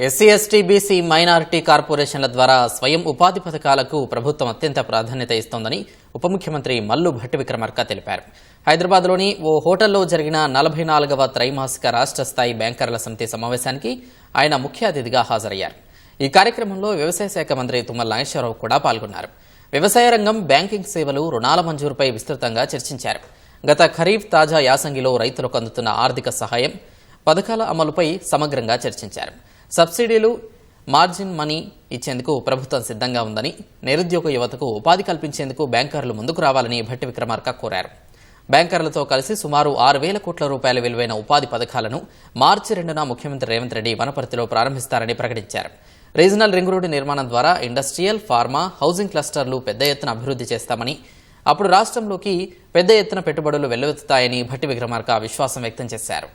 SC ST BC minority కార్పొరేషన్ల ద్వారా స్వయం ఉపాధి పథకాలకు ప్రభుత్వం అత్యంత ప్రాధాన్యత ఇస్తోందని ఉప ముఖ్యమంత్రి మల్లు భట్టి విక్రమార్క తెలిపారు. హైదరాబాద్లోని ఓ హోటల్లో జరిగిన నలభై నాలుగవ త్రైమాసిక రాష్ట్ర స్థాయి బ్యాంకర్ల సమితి సమావేశానికి ఆయన ముఖ్య అతిథిగా హాజరయ్యారు. ఈ కార్యక్రమంలో వ్యవసాయ శాఖ మంత్రి తుమ్మల నాగేశ్వరరావు కూడా పాల్గొన్నారు. వ్యవసాయ రంగం బ్యాంకింగ్ సేవలు రుణాల మంజూరుపై విస్తృతంగా చర్చించారు. గత ఖరీఫ్ తాజా యాసంగిలో రైతులకు అందుతున్న ఆర్థిక సహాయం పథకాల అమలుపై సమగ్రంగా చర్చించారు. సబ్సిడీలు మార్జిన్ మనీ ఇచ్చేందుకు ప్రభుత్వం సిద్ధంగా ఉందని నిరుద్యోగ యువతకు ఉపాధి కల్పించేందుకు బ్యాంకర్లు ముందుకు రావాలని భట్టి విక్రమార్క కోరారు. బ్యాంకర్లతో కలిసి సుమారు ఆరు వేల కోట్ల రూపాయల విలువైన ఉపాధి పథకాలను మార్చి రెండున ముఖ్యమంత్రి రేవంత్ రెడ్డి వనపర్తిలో ప్రారంభిస్తారని ప్రకటించారు. రీజనల్ రింగ్ రోడ్డు నిర్మాణం ద్వారా ఇండస్ట్రియల్ ఫార్మా హౌసింగ్ క్లస్టర్లు పెద్ద ఎత్తున అభివృద్ధి చేస్తామని అప్పుడు రాష్ట్రంలోకి పెద్ద ఎత్తున పెట్టుబడులు వెల్లువెత్తుతాయని భట్టి విక్రమార్క విశ్వాసం వ్యక్తం చేశారు.